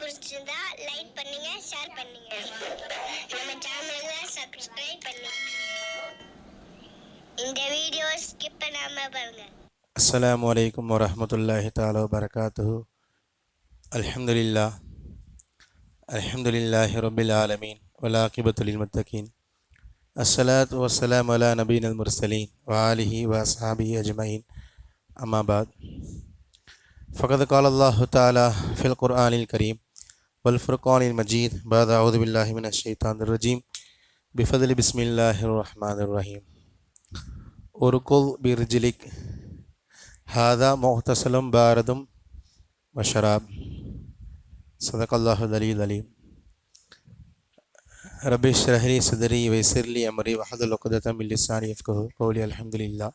பிடிச்சிருந்தா லைக் பண்ணுங்க ஷேர் பண்ணுங்க. நம்ம சேனலை சப்ஸ்கிரைப் பண்ணுங்க. இந்த வீடியோ ஸ்கிப் பண்ணாம பாருங்க. அஸ்லாம் வலைக்கம் வரமத்துல்லாஹி தாலா வரகாத்து அலமதுல்லா அலமதுல்லாஹி ரபில் ஆலமீன் வலாக்கிபத்துலில் முத்தகீன் அஸ்ஸலாத் வசலாம் அலா நபீன் அல் முர்சலீன் வாலிஹி வசாபி அஜ்மயின் அம்மாபாத் ஃபகத் காலல்லாஹு தாலா ஃபில் குர்ஆனில் கரீம் والفرقان المجيد بعد أعوذ بالله من الشيطان الرجيم بفضل بسم الله الرحمن الرحيم اركض برجلك هذا مغتسل بارد وشراب صدق الله العلي العليم ربي اشرح لي صدري ويسر لي امري واحلل عقدة من لساني يفقهوا قولي الحمد لله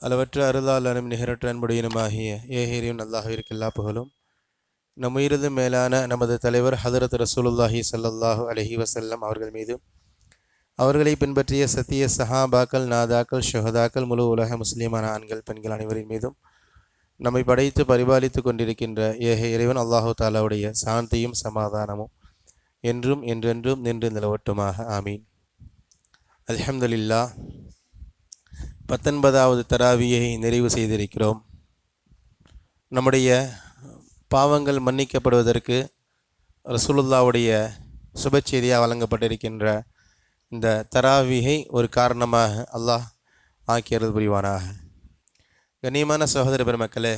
அளவற்ற அருளாளனும் நிகரற்ற அன்புடையனுமாகிய ஏஹேரியும் அல்லாஹிற்கு எல்லா புகழும் நம் உயிரது மேலான நமது தலைவர் ஹதரத் ரசூலுல்லாஹி சல்லாஹு அலஹி வசல்லம் அவர்கள் மீதும் அவர்களை பின்பற்றிய சத்திய சஹாபாக்கள் நாதாக்கள் ஷஹதாக்கள் முழு உலக முஸ்லீமான ஆண்கள் பெண்கள் அனைவரின் மீதும் நம்மை படைத்து பரிபாலித்து கொண்டிருக்கின்ற ஏக இறைவன் அல்லாஹு தாலாவுடைய சாந்தியும் சமாதானமும் என்றும் என்றென்றும் நின்று நிலவட்டுமாக. ஆமீன். அல்ஹம்துலில்லா பத்தொன்பதாவது தராவியை நிறைவு செய்திருக்கிறோம். நம்முடைய பாவங்கள் மன்னிக்கப்படுவதற்கு ரசூலுல்லாவுடைய சுபச்செய்தியாக வழங்கப்பட்டிருக்கின்ற இந்த தராவிகை ஒரு காரணமாக அல்லாஹ் ஆக்கியது புரிவானாக. கண்ணியமான சகோதர பெருமக்களே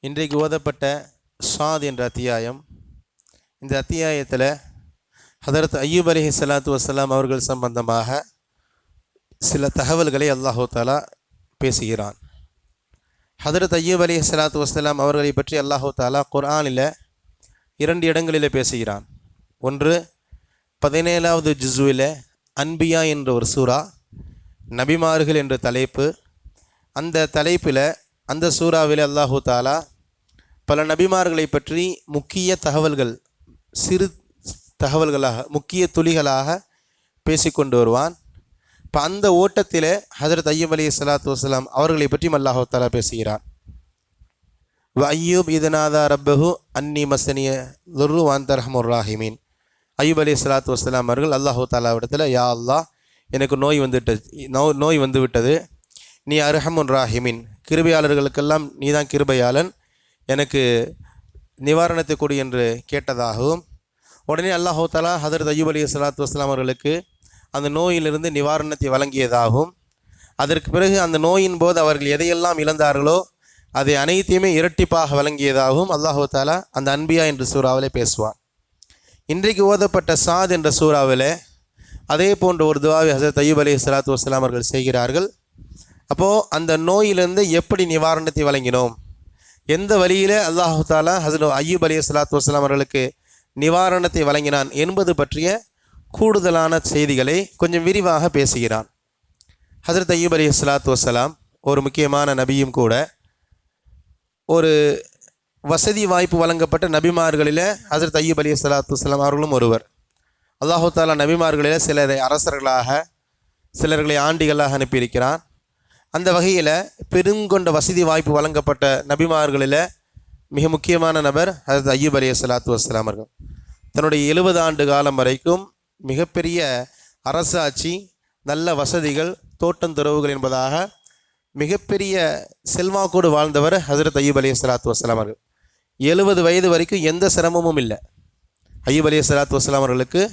இன்றைக்கு ஓதப்பட்ட சாத் என்ற அத்தியாயம் இந்த அத்தியாயத்தில் ஹதரத் ஐயூப் அலி சலாத்து வசலாம் அவர்கள் சம்பந்தமாக சில தகவல்களை அல்லாஹு தாலா பேசுகிறான். ஹதரத் ஐயூப் அலி சலாத்து வஸ்லாம் அவர்களை பற்றி அல்லாஹு தாலா குர்ஆனில் இரண்டு இடங்களில் பேசுகிறான். ஒன்று பதினேழாவது ஜுசுவில் அன்பியா என்ற ஒரு சூறா நபிமார்கள் என்ற தலைப்பு. அந்த தலைப்பில் அந்த சூறாவில் அல்லாஹு தாலா பல நபிமார்களை பற்றி முக்கிய தகவல்கள் சிறு தகவல்களாக முக்கிய துளிகளாக பேசிக்கொண்டு வருவான். இப்போ அந்த ஓட்டத்தில் ஹஜரத் ஐயம் அலி சலாத்து வசலாம் அவர்களை பற்றியும் அல்லாஹாலா தாலா பேசுகிறான் ஐயூப் இதனாதா ரப்பஹு அன்னி மசனிய லுர்ரு வாந்தரஹமுர் ராஹிமீன். ஐயூப் அலி சலாத்து வசலாம் அவர்கள் அல்லாஹு தாலாவிடத்தில் யா அல்லா எனக்கு நோய் வந்துவிட்டது நோ நோய் வந்து விட்டது. நீ அர்ஹமுன் ராஹிமின். கிருபையாளர்களுக்கெல்லாம் நீ தான் கிருபையாளன். எனக்கு நிவாரணத்தை கொடு என்று கேட்டதாகவும் உடனே அல்லாஹு தாலா ஹதரத் ஐயூப் அலி சலாத்து வஸ்லாம் அவர்களுக்கு அந்த நோயிலிருந்து நிவாரணத்தை வழங்கியதாகவும் அதற்கு பிறகு அந்த நோயின் போது அவர்கள் எதையெல்லாம் இழந்தார்களோ அதை அனைத்தையுமே இரட்டிப்பாக வழங்கியதாகவும் அல்லாஹு தாலா அந்த அன்பியா என்ற சூறாவிலே பேசுவான். இன்றைக்கு ஓதப்பட்ட சாத் என்ற சூறாவில் அதே போன்ற ஒரு துவாவை ஹசரத் ஐயூப் அலி சலாத்து வஸ்லாம் அவர்கள் செய்கிறார்கள். அப்போது அந்த நோயிலிருந்து எப்படி நிவாரணத்தை வழங்கினோம்? எந்த வழியில் அல்லாஹு தாலா ஹசரத் ஐயூப் அலி சலாத்து வஸ்லாம் அவர்களுக்கு நிவாரணத்தை வழங்கினான் என்பது பற்றிய கூடுதலான செய்திகளை கொஞ்சம் விரிவாக பேசுகிறான். ஹசரத் ஐயூப் அலி சலாத்து வசலாம் ஒரு முக்கியமான நபியும் கூட ஒரு வசதி வாய்ப்பு வழங்கப்பட்ட நபிமார்களில் ஹசரத் ஐயூப் அலி சலாத்து வலாம் அவர்களும் ஒருவர். அல்லாஹு தாலா நபிமார்களில் சிலரை அரசர்களாக சிலர்களை ஆண்டிகளாக அனுப்பியிருக்கிறான். அந்த வகையில் பெருங்கொண்ட வசதி வாய்ப்பு வழங்கப்பட்ட நபிமார்களில் மிக முக்கியமான நபர் ஹசரத் ஐயூப் அலி சலாத்து வஸ்லாம் அவர்கள். தன்னுடைய எழுபது ஆண்டு காலம் வரைக்கும் மிகப்பெரிய அரசாட்சி நல்ல வசதிகள் தோட்டந்துறவுகள் என்பதாக மிகப்பெரிய செல்வாக்கோடு வாழ்ந்தவர் ஹசரத் ஐயூப் அலி சலாத்து வஸ்லாம் அவர்கள். எழுபது வயது வரைக்கும் எந்த சிரமமும் இல்லை. ஐயூப் அலி சலாத்து வஸ்லாம் அவர்களுக்கு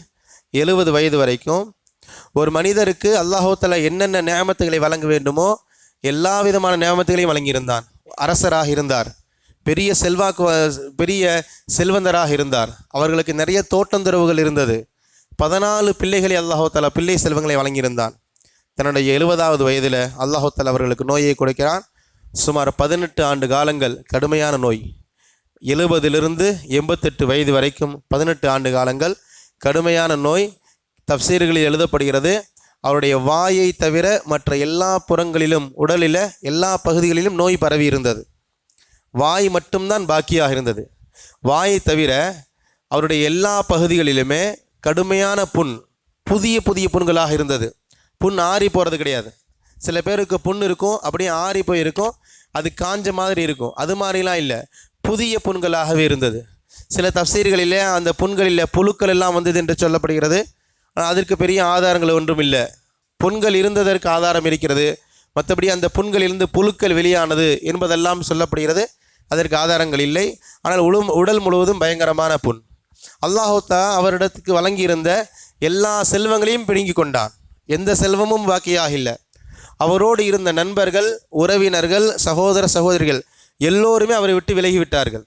எழுபது வயது வரைக்கும் ஒரு மனிதருக்கு அல்லாஹோத்தலா என்னென்ன நியமத்துகளை வழங்க வேண்டுமோ எல்லா விதமான நியமத்துகளையும் வழங்கியிருந்தான். அரசராக இருந்தார். பெரிய செல்வாக்கு வ- பெரிய செல்வந்தராக இருந்தார். அவர்களுக்கு நிறைய தோட்டந்துறவுகள் இருந்தது. பதினாலு பிள்ளைகளை அல்லாஹோத்தலா பிள்ளை செல்வங்களை வழங்கியிருந்தான். தன்னுடைய எழுபதாவது வயதில் அல்லாஹோத்தலா அவர்களுக்கு நோயை கொடுக்கிறான். சுமார் பதினெட்டு ஆண்டு காலங்கள் கடுமையான நோய். எழுபதிலிருந்து எண்பத்தெட்டு வயது வரைக்கும் பதினெட்டு ஆண்டு காலங்கள் கடுமையான நோய். தப்சீர்களில் எழுதப்படுகிறது. அவருடைய வாயை தவிர மற்ற எல்லா புறங்களிலும் உடலில் எல்லா பகுதிகளிலும் நோய் பரவி இருந்தது. வாய் மட்டும்தான் பாக்கியாக இருந்தது. வாயை தவிர அவருடைய எல்லா பகுதிகளிலுமே கடுமையான புண் புதிய புதிய புண்களாக இருந்தது. புண் ஆறி போகிறது கிடையாது. சில பேருக்கு புண் இருக்கும் அப்படியே ஆறி போய் இருக்கும். அது காஞ்ச மாதிரி இருக்கும். அது மாதிரிலாம் இல்லை. புதிய புண்களாகவே இருந்தது. சில தப்சீர்களிலே அந்த புண்களில் புழுக்கள் எல்லாம் வந்தது என்று சொல்லப்படுகிறது. ஆனால் அதற்கு பெரிய ஆதாரங்கள் ஒன்றும் இல்லை. புண்கள் இருந்ததற்கு ஆதாரம் இருக்கிறது. மற்றபடி அந்த புண்களிலிருந்து புழுக்கள் வெளியானது என்பதெல்லாம் சொல்லப்படுகிறது. அதற்கு ஆதாரங்கள் இல்லை. ஆனால் உடல் முழுவதும் பயங்கரமான புண். அல்லாஹோத்தா அவரிடத்துக்கு வழங்கியிருந்த எல்லா செல்வங்களையும் பிடுங்கி கொண்டான். எந்த செல்வமும் பாக்கியாக இல்லை. அவரோடு இருந்த நண்பர்கள் உறவினர்கள் சகோதர சகோதரிகள் எல்லோருமே அவரை விட்டு விலகி விட்டார்கள்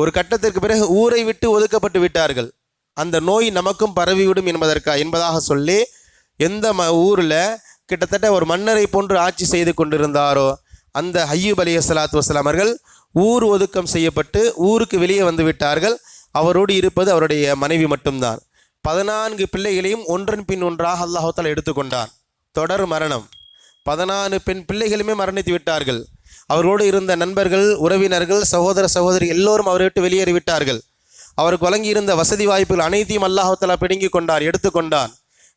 ஒரு கட்டத்திற்கு பிறகு ஊரை விட்டு ஒதுக்கப்பட்டு விட்டார்கள். அந்த நோய் நமக்கும் பரவிவிடும் என்பதற்கா என்பதாக சொல்லி எந்த ம ஊரில் கிட்டத்தட்ட ஒரு மன்னரை போன்று ஆட்சி செய்து கொண்டிருந்தாரோ அந்த ஐயூப் அலி சலாத்து வசலாம் ஊர் ஒதுக்கம் செய்யப்பட்டு ஊருக்கு வெளியே வந்து விட்டார்கள். அவரோடு இருப்பது அவருடைய மனைவி மட்டும்தான். பதினான்கு பிள்ளைகளையும் ஒன்றன் பின் ஒன்றாக அல்லாஹால எடுத்துக்கொண்டான். தொடர் மரணம். பதினான்கு பெண் பிள்ளைகளுமே மரணித்து விட்டார்கள். அவரோடு இருந்த நண்பர்கள் உறவினர்கள் சகோதர சகோதரி எல்லோரும் அவரை விட்டு வெளியேறி விட்டார்கள். அவருக்கு வழங்கியிருந்த வசதி வாய்ப்புகள் அனைத்தையும் அல்லாஹாலா பிடுங்கி கொண்டார் எடுத்துக்கொண்டான்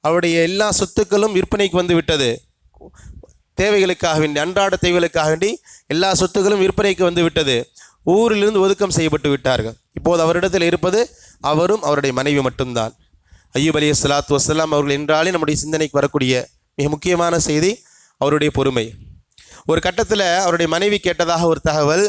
அவருடைய எல்லா சொத்துக்களும் விற்பனைக்கு வந்து விட்டது. தேவைகளுக்காக வேண்டி அன்றாட தேவைகளுக்காக வேண்டி எல்லா சொத்துக்களும் விற்பனைக்கு வந்து விட்டது. ஊரிலிருந்து ஒதுக்கம் செய்யப்பட்டு விட்டார்கள். இப்போது அவரிடத்தில் இருப்பது அவரும் அவருடைய மனைவி மட்டும்தான். ஐயூப் அலி சலாத்து வசலாம் அவர்கள் என்றாலே நம்முடைய சிந்தனைக்கு வரக்கூடிய மிக முக்கியமான செய்தி அவருடைய பொறுமை. ஒரு கட்டத்தில் அவருடைய மனைவி கேட்டதாக ஒரு தகவல்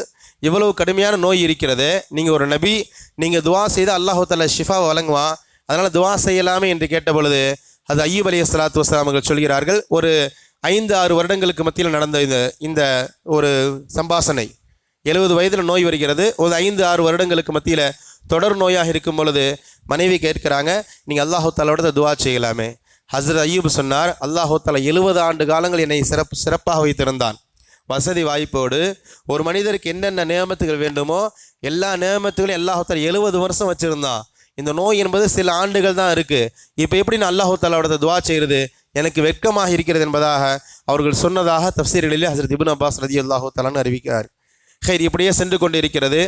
இவ்வளவு கடுமையான நோய் இருக்கிறது. நீங்கள் ஒரு நபி நீங்கள் துவா செய்து அல்லாஹால தாலா ஷிஃபா வழங்குவான். அதனால் துவா செய்யலாமே என்று கேட்ட பொழுது அது ஐயூப் அலி சலாத்து வஸ்லாம் அவர்கள் சொல்கிறார்கள் ஒரு ஐந்து ஆறு வருடங்களுக்கு மத்தியில் நடந்த இந்த இந்த ஒரு சம்பாசனை எழுபது வயதில் நோய் வருகிறது. ஒரு ஐந்து ஆறு வருடங்களுக்கு மத்தியில் தொடர் நோயாக இருக்கும் பொழுது மனைவி கேட்கிறாங்க நீங்கள் அல்லாஹு தாலாவோட துவா செய்யலாமே. ஹசரத் ஐயூப் சொன்னார் அல்லாஹு தாலா எழுபது ஆண்டு காலங்கள் என்னை சிறப்பு சிறப்பாக வைத்திருந்தான். வசதி வாய்ப்போடு ஒரு மனிதருக்கு என்னென்ன நியமத்துகள் வேண்டுமோ எல்லா நியமத்துகளையும் அல்லாஹால எழுபது வருஷம் வச்சுருந்தான் இந்த நோய் என்பது சில ஆண்டுகள் தான் இருக்குது இப்போ எப்படி நான் அல்லாஹு தாலாவோட துவா செய்கிறது எனக்கு வெட்கமாக இருக்கிறது என்பதாக அவர்கள் சொன்னதாக தப்சீர்களிலே ஹசரத் இபுன் அப்பாஸ் ரதி அல்லாஹு தாலான்னு அறிவிக்கிறார். ஹைர் இப்படியே சென்று கொண்டு இருக்கிறது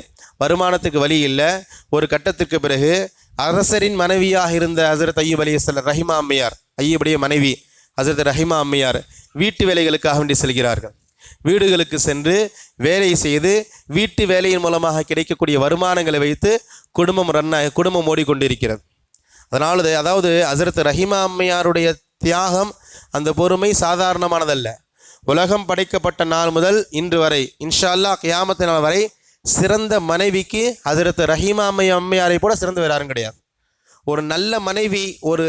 வருமானத்துக்கு வழி இல்லை. ஒரு கட்டத்துக்கு பிறகு அரசரின் மனைவியாக இருந்த ஹசரத் ஐயூப் அலி ரஹிமா அம்மையார் ஐயூபுடைய மனைவி ஹசரத் ரஹிமா அம்மையார் வீட்டு வேலைகளுக்காக வேண்டி செல்கிறார்கள். வீடுகளுக்கு சென்று வேலை செய்து வீட்டு வேலையின் மூலமாக கிடைக்கக்கூடிய வருமானங்களை வைத்து குடும்பம் ரன் குடும்பம் ஓடிக்கொண்டிருக்கிறது. அதனால் அதாவது ஹசரத் ரஹிமா அம்மையாருடைய தியாகம் அந்த பொறுமை சாதாரணமானதல்ல. உலகம் படைக்கப்பட்ட நாள் முதல் இன்று வரை. இன்ஷா அல்லா கியாமத்து நாள் வரை சிறந்த மனைவிக்கு ஹசரத் ரஹீமா அம்மை அம்மையாரை போல சிறந்து வேறு யாரும் கிடையாது. ஒரு நல்ல மனைவி ஒரு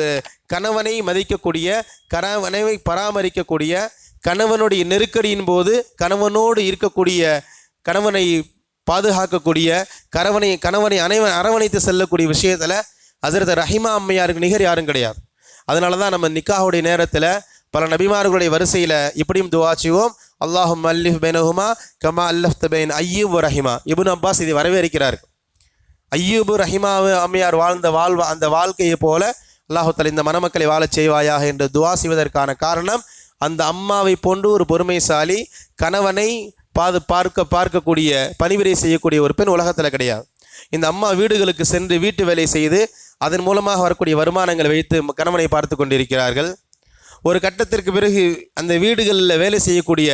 கணவனை மதிக்கக்கூடிய கணவனை பராமரிக்கக்கூடிய கணவனுடைய நெருக்கடியின் போது கணவனோடு இருக்கக்கூடிய கணவனை பாதுகாக்கக்கூடிய கணவனை கணவனை அனைவன் அரவணைத்து செல்லக்கூடிய விஷயத்தில் ஹசரத் ரஹிமா அம்மையாருக்கு நிகர் யாரும் கிடையாது. அதனால தான் நம்ம நிக்காவுடைய நேரத்தில் பல நபிமார்களுடைய வரிசையில் இப்படியும் துவா செய்வோம். அல்லாஹும் அல்லிஃப் பெனஹுமா கமா அல்லஃப் பெயின் ஐயூபு ரஹிமா. இபுன் அப்பாஸ் இதை வரவேற்கிறார். ஐயூபு ரஹிமா அம்மையார் வாழ்ந்த வாழ்வா அந்த வாழ்க்கையை போல அல்லாஹுத்தல் இந்த மணமக்களை வாழச் செய்வாயாக என்று துவா செய்வதற்கான காரணம் அந்த அம்மாவை போன்று ஒரு பொறுமைசாலி கணவனை பாது பார்க்க பார்க்கக்கூடிய பணிவிடை செய்யக்கூடிய ஒரு பெண் உலகத்தில் கிடையாது. இந்த அம்மா வீடுகளுக்கு சென்று வீட்டு வேலை செய்து அதன் மூலமாக வரக்கூடிய வருமானங்களை வைத்து கணவனை பார்த்து கொண்டிருக்கிறார்கள். ஒரு கட்டத்திற்கு பிறகு அந்த வீடுகளில் வேலை செய்யக்கூடிய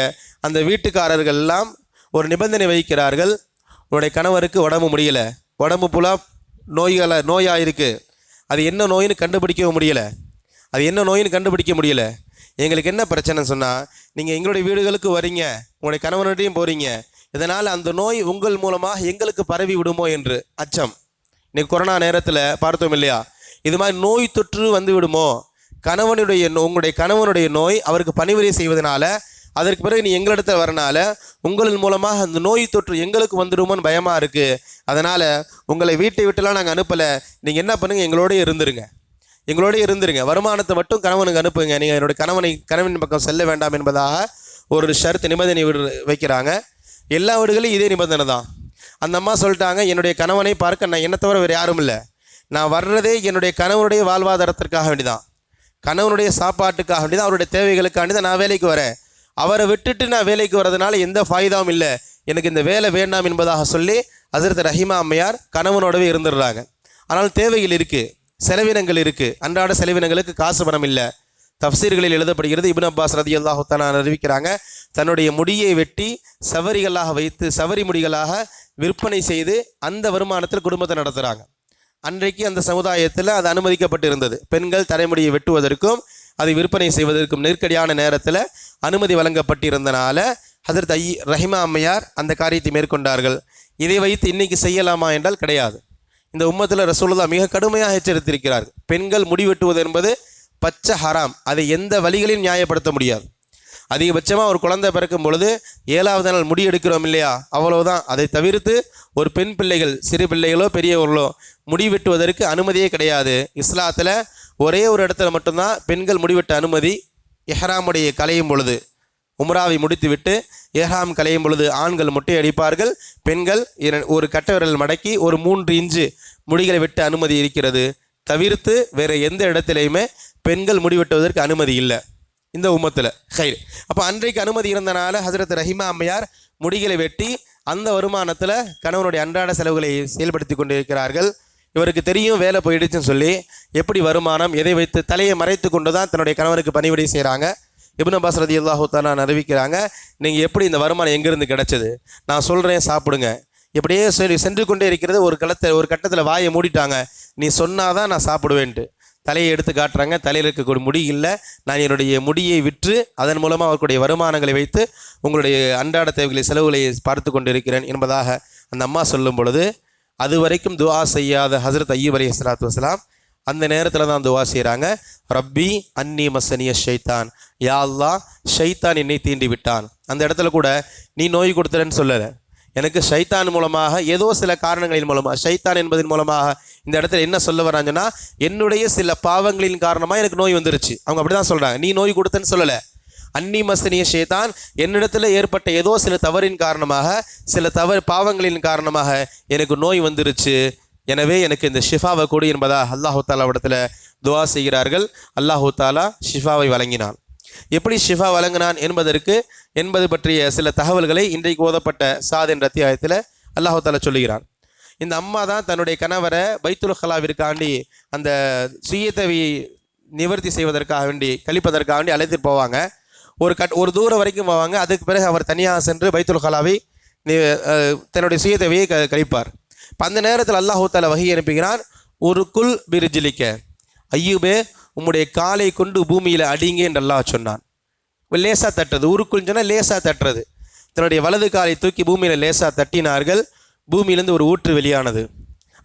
அந்த வீட்டுக்காரர்கள் எல்லாம் ஒரு நிபந்தனை வைக்கிறார்கள் உன்னுடைய கணவருக்கு உடம்பு முடியலை. உடம்பு புலா நோய்களை நோயாக இருக்குது அது என்ன நோயின்னு கண்டுபிடிக்கவும் முடியலை. அது என்ன நோயின்னு கண்டுபிடிக்க முடியல. எங்களுக்கு என்ன பிரச்சனைன்னு சொன்னால் நீங்கள் எங்களுடைய வீடுகளுக்கு வரீங்க. உங்களுடைய கணவனுடையும் போகிறீங்க இதனால் அந்த நோய் உங்கள் மூலமாக எங்களுக்கு பரவி விடுமோ என்று அச்சம். இன்னைக்கு கொரோனா நேரத்தில் பார்த்தோம் இல்லையா? இது மாதிரி நோய் தொற்று வந்து விடுமோ? கணவனுடைய நோ- உங்களுடைய கணவனுடைய நோய் அவருக்கு பணிவிடை செய்வதனால அதற்கு பிறகு நீ எங்களிடத்தில் வரனால உங்களின் மூலமாக அந்த நோய் தொற்று எங்களுக்கு வந்துடுமோன்னு பயமாக இருக்குது அதனால் உங்களை வீட்டை விட்டுலாம் நாங்கள் அனுப்பலை. நீங்கள் என்ன பண்ணுங்கள் எங்களோடய இருந்துருங்க. எங்களோடய இருந்துருங்க. வருமானத்தை மட்டும் கணவனுக்கு அனுப்புங்க. நீங்கள் என்னுடைய கணவனை கணவனின் பக்கம் செல்ல வேண்டாம் என்பதாக ஒரு ஷர்த்து நிபந்தனை விடு வைக்கிறாங்க. எல்லா வீடுகளையும் இதே நிபந்தனை தான். அந்த அம்மா சொல்லிட்டாங்க என்னுடைய கணவனை பார்க்க நான் என்ன தவிர வேறு யாரும் இல்லை. நான் வர்றதே என்னுடைய கணவனுடைய வாழ்வாதாரத்திற்காக வேண்டிதான். கணவனுடைய சாப்பாட்டுக்காக வேண்டி தான் அவருடைய தேவைகளுக்காண்டி தான் நான் வேலைக்கு வரேன். அவரை விட்டுட்டு நான் வேலைக்கு வர்றதுனால எந்த ஃபாயுதாவும் இல்லை. எனக்கு இந்த வேலை வேண்டாம் என்பதாக சொல்லி ஹசரத் ரஹிமா அம்மையார் கணவனோடவே இருந்துடுறாங்க. ஆனால் தேவைகள் இருக்குது செலவினங்கள் இருக்குது அன்றாட செலவினங்களுக்கு காசு பணம் இல்லை. தப்சீர்களில் எழுதப்படுகிறது இபின் அப்பாஸ் ரதி அல்லாஹுத்தான அறிவிக்கிறாங்க தன்னுடைய முடியை வெட்டி சவரிகளாக வைத்து சவரி முடிகளாக விற்பனை செய்து அந்த வருமானத்தில் குடும்பத்தை நடத்துகிறாங்க அன்றைக்கு அந்த சமுதாயத்தில் அது அனுமதிக்கப்பட்டிருந்தது. பெண்கள் தலைமுடியை வெட்டுவதற்கும் அதை விற்பனை செய்வதற்கும் நெருக்கடியான நேரத்தில் அனுமதி வழங்கப்பட்டிருந்தனால ஹதரத் ஐ ரஹிமா அம்மையார் அந்த காரியத்தை மேற்கொண்டார்கள். இதை வைத்து இன்னைக்கு செய்யலாமா என்றால் கிடையாது. இந்த உம்மத்தில் ரசூலுல்லா மிக கடுமையாக எச்சரித்திருக்கிறார்கள். பெண்கள் முடி வெட்டுவது என்பது பச்சை ஹராம். அதை எந்த வழிகளையும் நியாயப்படுத்த முடியாது. அதிகபட்சமாக ஒரு குழந்தை பிறக்கும் பொழுது ஏழாவது நாள் முடி எடுக்கிறோம் இல்லையா? அவ்வளவுதான். அதை தவிர்த்து ஒரு பெண் பிள்ளைகள் சிறு பிள்ளைகளோ பெரியவர்களோ முடி வெட்டுவதற்கு அனுமதியே கிடையாது. இஸ்லாத்தில் ஒரே ஒரு இடத்துல மட்டும்தான் பெண்கள் முடிவெட்ட அனுமதி. எஹ்ராமுடைய கலையும் பொழுது உம்ராவை முடித்துவிட்டு ஏஹாம் கலையும் பொழுது ஆண்கள் முட்டை அடிப்பார்கள். பெண்கள் ஒரு கட்ட விரல் மடக்கி ஒரு மூன்று இன்ச்சு முடிகளை வெட்ட அனுமதி இருக்கிறது. தவிர்த்து வேறு எந்த இடத்திலையுமே பெண்கள் முடிவெட்டுவதற்கு அனுமதி இல்லை. இந்த உம்மத்தில். ஹைர் அப்போ அன்றைக்கு அனுமதி இருந்தனால ஹசரத் ரஹிமா அம்மையார் முடிகளை வெட்டி அந்த வருமானத்தில் கணவனுடைய அன்றாட செலவுகளை செயல்படுத்தி கொண்டிருக்கிறார்கள். இவருக்கு தெரியும் வேலை போயிடுச்சுன்னு சொல்லி எப்படி வருமானம் எதை வைத்து தலையை மறைத்து கொண்டு தான் தன்னுடைய கணவருக்கு பணிவிடை செய்கிறாங்க இபின் அப்பாஸ் ரதி அல்லாஹூ அறிவிக்கிறாங்க நீங்கள் எப்படி இந்த வருமானம் எங்கேருந்து கிடச்சிது? நான் சொல்கிறேன் சாப்பிடுங்க. இப்படியே சரி சென்று கொண்டே இருக்கிறது ஒரு களத்தை ஒரு கட்டத்தில் வாயை மூடிட்டாங்க. நீ சொன்னாதான் நான் சாப்பிடுவேன்ட்டு. தலையை எடுத்து காட்டுறாங்க. தலையில் இருக்கக்கூடிய முடி இல்லை. நான் என்னுடைய முடியை விற்று அதன் மூலமாக அவர்களுடைய வருமானங்களை வைத்து உங்களுடைய அன்றாட தேவைகளை செலவுகளை பார்த்து கொண்டிருக்கிறேன் என்பதாக அந்த அம்மா சொல்லும் பொழுது அது வரைக்கும் துவா செய்யாத ஹசரத் ஐயூப் அலி சலாத்து வசலாம் அந்த நேரத்தில் தான் துவா செய்கிறாங்க ரப்பி அன்னி மசனிய ஷைத்தான். யா அல்லா ஷைத்தான் என்னை தீண்டி விட்டான் அந்த இடத்துல கூட நீ நோய் கொடுத்துறேன்னு சொல்லலை. எனக்கு ஷைத்தான் மூலமாக ஏதோ சில காரணங்களின் மூலமாக ஷைத்தான் என்பதன் மூலமாக இந்த இடத்துல என்ன சொல்ல வராங்கன்னா என்னுடைய சில பாவங்களின் காரணமாக எனக்கு நோய் வந்துருச்சு. அவங்க அப்படி தான் சொல்கிறாங்க நீ நோய் கொடுத்தேன்னு சொல்லலை. அன்னி மசனிய ஷேதான் என்னிடத்தில் ஏற்பட்ட ஏதோ சில தவறின் காரணமாக சில தவறு பாவங்களின் காரணமாக எனக்கு நோய் வந்துருச்சு. எனவே எனக்கு இந்த ஷிஃபாவை கொடு என்பதா அல்லாஹு தாலாவிடத்தில் துவா செய்கிறார்கள். அல்லாஹு தாலா ஷிஃபாவை வழங்கினான். எப்படி ஷிஃபா வழங்கினான் என்பதற்கு என்பது பற்றிய சில தகவல்களை இன்றைக்கு ஓதப்பட்ட சாத் என்ற அத்தியாயத்தில் அல்லாஹு சொல்லுகிறான். இந்த அம்மா தான் தன்னுடைய கணவரை பைத்துல் ஹலாவிற்காண்டி அந்த சுயத்தவி நிவர்த்தி செய்வதற்காக வேண்டி கழிப்பதற்காக வேண்டி அழைத்து போவாங்க. ஒரு கட் ஒரு தூரம் வரைக்கும் போவாங்க. அதுக்கு பிறகு அவர் தனியாக சென்று பைத்துல் ஹலாவை தன்னுடைய சுயத்தவியை க கழிப்பார். அந்த நேரத்தில் அல்லாஹு வகை அனுப்புகிறான் ஒரு குல் பிரிஜிலிக்க ஐயூபே உம்முடைய காலை கொண்டு பூமியில் அடிங்க என்று அல்லாஹ் சொன்னான். லேசாக தட்டுறது ஊருக்குள் சொன்னால் லேசாக தட்டுறது. தன்னுடைய வலது காலை தூக்கி பூமியில் லேசாக தட்டினார்கள் பூமியிலேருந்து ஒரு ஊற்று வெளியானது.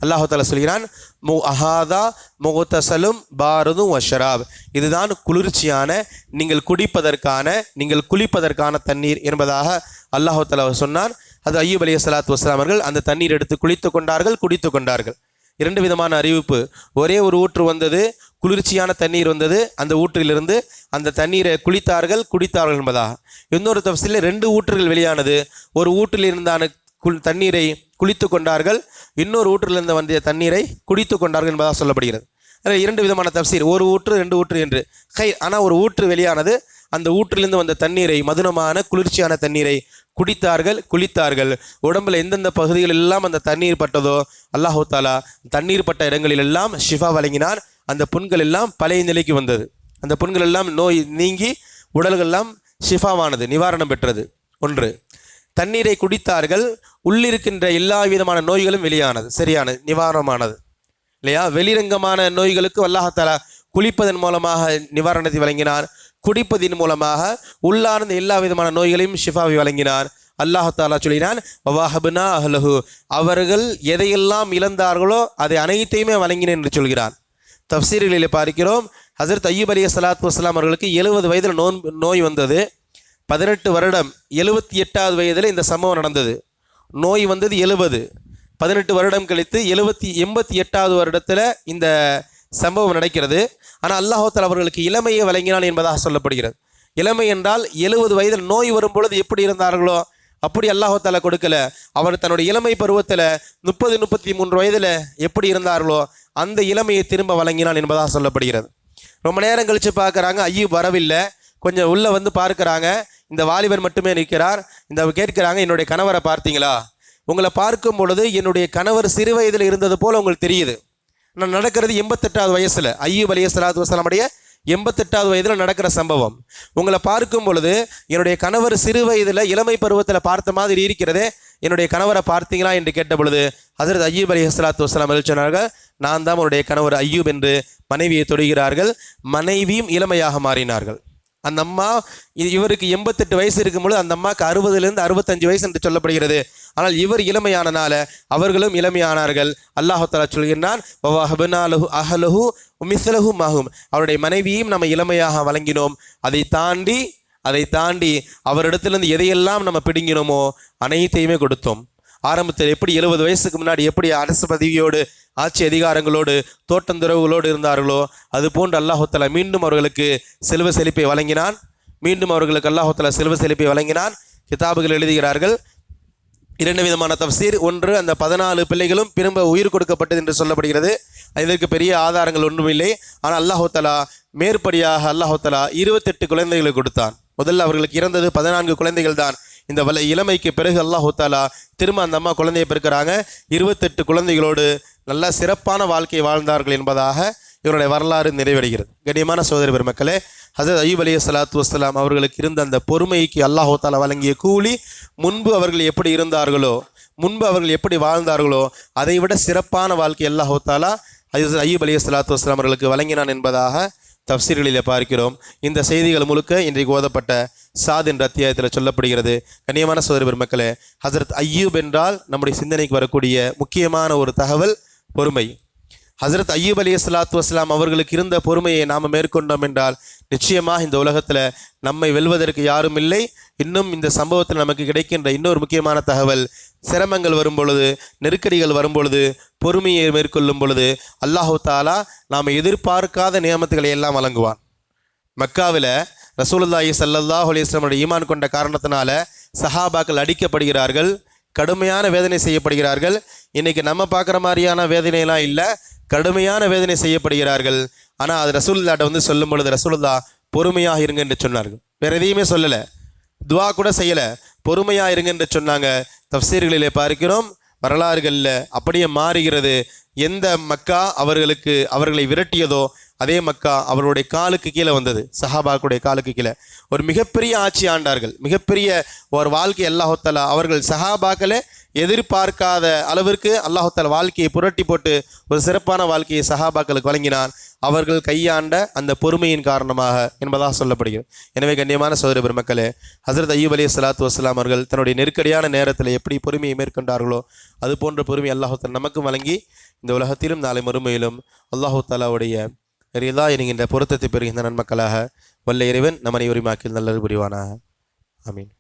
அல்லாஹு சொல்கிறான் மு அஹாதா முகத்தசலும் பாரதும் வஷராப் இதுதான் குளிர்ச்சியான நீங்கள் குடிப்பதற்கான நீங்கள் குளிப்பதற்கான தண்ணீர் என்பதாக அல்லாஹு சொன்னான். அது ஐயூப் அலி சலாத் வஸ்லாமர்கள் அந்த தண்ணீர் எடுத்து குளித்து கொண்டார்கள் குடித்து கொண்டார்கள். இரண்டு விதமான அறிவிப்பு. ஒரே ஒரு ஊற்று வந்தது குளிர்ச்சியான தண்ணீர் வந்தது. அந்த ஊற்றிலிருந்து அந்த தண்ணீரை குளித்தார்கள் குடித்தார்கள் என்பதாக இன்னொரு தப்சில ரெண்டு ஊற்றுகள் வெளியானது. ஒரு ஊற்றில் இருந்தான குள் தண்ணீரை குளித்து கொண்டார்கள் இன்னொரு ஊற்றிலிருந்து வந்த தண்ணீரை குடித்து கொண்டார்கள் என்பதாக சொல்லப்படுகிறது. இரண்டு விதமான தப்சீர் ஒரு ஊற்று ரெண்டு ஊற்று என்று. கை ஆனால் ஒரு ஊற்று வெளியானது. அந்த ஊற்றிலிருந்து வந்த தண்ணீரை மதுரமான குளிர்ச்சியான தண்ணீரை குடித்தார்கள் குளித்தார்கள். உடம்புல எந்தெந்த பகுதிகள் எல்லாம் அந்த தண்ணீர் பட்டதோ அல்லாஹு தாலா தண்ணீர் பட்ட இடங்களிலெல்லாம் ஷிஃபா வழங்கினார் அந்த புண்கள் எல்லாம் பழைய நிலைக்கு வந்தது. அந்த புண்கள் எல்லாம் நோய் நீங்கி உடல்கள் எல்லாம் ஷிஃபாவானது நிவாரணம் பெற்றது. ஒன்று தண்ணீரை குடித்தார்கள் உள்ளிருக்கின்ற எல்லா விதமான நோய்களும் வெளியானது சரியானது நிவாரணமானது. இல்லையா? வெளிரங்கமான நோய்களுக்கு அல்லாஹாலா குளிப்பதன் மூலமாக நிவாரணத்தை வழங்கினார். குடிப்பதின் மூலமாக உள்ளார்ந்த எல்லா விதமான நோய்களையும் ஷிஃபாவை வழங்கினார். அல்லாஹாலா சொல்லினான் வவாஹபுனா அஹ்லஹு. அவர்கள் எதையெல்லாம் இழந்தார்களோ அதை அனைத்தையுமே வழங்கினேன் என்று சொல்கிறான் தப்சீர்களில் பார்க்கிறோம். ஹசரத் ஐயூப் அலி சலாத்து வஸ்லாம் அவர்களுக்கு எழுபது வயதில் நோன் நோய் வந்தது. பதினெட்டு வருடம் எழுபத்தி எட்டாவது வயதில் இந்த சம்பவம் நடந்தது. நோய் வந்தது எழுபது. பதினெட்டு வருடம் கழித்து எழுபத்தி எண்பத்தி எட்டாவது வருடத்தில் இந்த சம்பவம் நடக்கிறது. ஆனால் அல்லாஹோத்தல் அவர்களுக்கு இளமையை வழங்கினான் என்பதாக சொல்லப்படுகிறது. இளமை என்றால் எழுபது வயதில் நோய் வரும் பொழுது எப்படி இருந்தார்களோ அப்படி அல்லாஹால கொடுக்கல. அவர் தன்னுடைய இளமை பருவத்தில் முப்பது முப்பத்தி மூன்று வயதில் எப்படி இருந்தார்களோ அந்த இளமையை திரும்ப வழங்கினான் என்பதாக சொல்லப்படுகிறது. ரொம்ப நேரம் கழித்து பார்க்குறாங்க ஐயூப் வரவில்லை. கொஞ்சம் உள்ளே வந்து பார்க்குறாங்க. இந்த வாலிபர் மட்டுமே நிற்கிறார். இந்த கேட்கிறாங்க என்னுடைய கணவரை பார்த்தீங்களா? உங்களை பார்க்கும் பொழுது என்னுடைய கணவர் சிறு வயதில் இருந்தது போல் உங்களுக்கு தெரியுது. நான் நடக்கிறது எண்பத்தெட்டாவது வயசில். ஐயூப் அலி சலாத்து வசலமுடைய எண்பத்தெட்டாவது வயதில் நடக்கிற சம்பவம். உங்களை பார்க்கும் பொழுது என்னுடைய கணவர் சிறு வயதில் இளமை பருவத்தில் பார்த்த மாதிரி இருக்கிறதே என்னுடைய கணவரை பார்த்தீங்களா என்று கேட்ட பொழுது ஹசரத் ஐயூப் அலி ஹஸ்லாத்து வஸ்லாம் சொன்னார்கள் நான் தான் அவருடைய கணவர் ஐயூப் என்று மனைவியை தொடுகிறார்கள். மனைவியும் இளமையாக மாறினார்கள். அந்த அம்மா இவருக்கு எண்பத்தெட்டு வயசு இருக்கும்பொழுது அந்த அம்மாவுக்கு அறுபதுலேருந்து அறுபத்தஞ்சு வயசு என்று சொல்லப்படுகிறது. ஆனால் இவர் இளமையானனால அவர்களும் இளமையானார்கள். அல்லாஹு சொல்கிறான் சொல்கின்றான் வவஹப்னாலஹு அஹலஹு மிஸ்லஹு மஹும். அவருடைய மனைவியும் நம்ம இளமையாக வழங்கினோம். அதை தாண்டி அதை தாண்டி அவரிடத்திலிருந்து எதையெல்லாம் நம்ம பிடுங்கினோமோ அனைத்தையுமே கொடுத்தோம். ஆரம்பத்தில் எப்படி எழுபது வயசுக்கு முன்னாடி எப்படி அரசு பதவியோடு ஆட்சி அதிகாரங்களோடு தோட்டந்துறவுகளோடு இருந்தார்களோ அது போன்று அல்லாஹுத்தலா மீண்டும் அவர்களுக்கு செல்வ செழிப்பை வழங்கினான். மீண்டும் அவர்களுக்கு அல்லாஹுத்தலா செல்வ செழிப்பை வழங்கினான். கிதாபுகள் எழுதுகிறார்கள். இரண்டு விதமான தப்சீர். ஒன்று அந்த பதினாலு பிள்ளைகளும் திரும்ப உயிர் கொடுக்கப்பட்டது என்று சொல்லப்படுகிறது. இதற்கு பெரிய ஆதாரங்கள் ஒன்றுமில்லை ஆனால் அல்லாஹோத்தலா தலா மேற்படியாக அல்லாஹோத்தலா இருபத்தெட்டு குழந்தைகளை கொடுத்தான். முதல்ல அவர்களுக்கு இறந்தது பதினான்கு குழந்தைகள் தான் இந்த வல இளமைக்கு பிறகு அல்லாஹு தாலா திரும்ப அந்த அம்மா குழந்தையை பிறக்கிறாங்க இருபத்தெட்டு குழந்தைகளோடு நல்ல சிறப்பான வாழ்க்கை வாழ்ந்தார்கள் என்பதாக இவருடைய வரலாறு நிறைவடைகிறது. கண்ணியமான சோதரி பெருமக்களே ஹசரத் அயூப் அலி சலாத்து வஸ்லாம் அவர்களுக்கு இருந்த அந்த பொறுமைக்கு அல்லாஹு தாலா வழங்கிய கூலி முன்பு அவர்கள் எப்படி இருந்தார்களோ முன்பு அவர்கள் எப்படி வாழ்ந்தார்களோ அதை விட சிறப்பான வாழ்க்கை அல்லாஹு தாலா ஹசரத் அயூப் அலி சலாத்து வஸ்லாம் அவர்களுக்கு வழங்கினான் என்பதாக தப்சீர்களில் பார்க்கிறோம். இந்த செய்திகள் முழுக்க இன்றைக்கு ஓதப்பட்ட சாத் என்ற அத்தியாயத்தில் சொல்லப்படுகிறது. கண்ணியமான சோதரி பெருமக்களே ஹசரத் ஐயூப் என்றால் நம்முடைய சிந்தனைக்கு வரக்கூடிய முக்கியமான ஒரு தகவல் பொறுமை. ஹசரத் ஐயூப் அலி சலாத்து வஸ்லாம் அவர்களுக்கு இருந்த பொறுமையை நாம் மேற்கொண்டோம் என்றால் நிச்சயமாக இந்த உலகத்தில் நம்மை வெல்வதற்கு யாரும் இல்லை. இன்னும் இந்த சம்பவத்தில் நமக்கு கிடைக்கின்ற இன்னொரு முக்கியமான தகவல் சிரமங்கள் வரும் பொழுது நெருக்கடிகள் வரும்பொழுது பொறுமையை மேற்கொள்ளும் பொழுது அல்லாஹு தாலா நாம் எதிர்பார்க்காத நியமத்துகளை எல்லாம் வழங்குவான். மக்காவில் ரசூலுல்லாஹி ஸல்லல்லாஹு அலிஸ்லமுடைய ஈமான் கொண்ட காரணத்தினால சஹாபாக்கள் அடிக்கப்படுகிறார்கள் கடுமையான வேதனை செய்யப்படுகிறார்கள். இன்றைக்கி நம்ம பார்க்குற மாதிரியான வேதனையெல்லாம் இல்லை கடுமையான வேதனை செய்யப்படுகிறார்கள். ஆனால் அது ரசூல்லாட்ட வந்து சொல்லும் பொழுது ரசூலுல்லா பொறுமையாக இருங்க என்று சொன்னார்கள். வேறு எதையுமே சொல்லலை. துவா கூட செய்யலை. பொறுமையாக இருங்க என்று சொன்னாங்க. தப்சீர்களிலே பார்க்கிறோம் வரலாறுகளில் அப்படியே மாறுகிறது. எந்த மக்கா அவர்களுக்கு அவர்களை விரட்டியதோ அதே மக்கா அவர்களுடைய காலுக்கு கீழே வந்தது சஹாபாக்குடைய காலுக்கு கீழே. ஒரு மிகப்பெரிய ஆட்சி ஆண்டார்கள். மிகப்பெரிய ஒரு வாழ்க்கை அல்லாஹுத்தலா அவர்கள் சஹாபாக்களே எதிர்பார்க்காத அளவிற்கு அல்லாஹுத்தாலா வாழ்க்கையை புரட்டி போட்டு ஒரு சிறப்பான வாழ்க்கையை சஹாபாக்களுக்கு வழங்கினான். அவர்கள் கையாண்ட அந்த பொறுமையின் காரணமாக என்பதாக சொல்லப்படுகிறது. எனவே கண்ணியமான சோதர பெருமக்களே ஹசரத் ஐயூப் அலி சலாத்து வஸ்லாம் அவர்கள் தன்னுடைய நெருக்கடியான நேரத்தில் எப்படி பொறுமையை மேற்கொண்டார்களோ அது போன்ற பொறுமை அல்லாஹுத்தாலா நமக்கும் வழங்கி இந்த உலகத்திலும் நாளை மறுமையிலும் அல்லாஹு தாலாவுடைய ரிதா என்கின்ற பொருத்தத்தை பெறுகின்ற நன்மக்களாக வல்ல இறைவன் நம்மனை உரிமாக்கில் நல்லது புரிவானாக. ஆமீன்.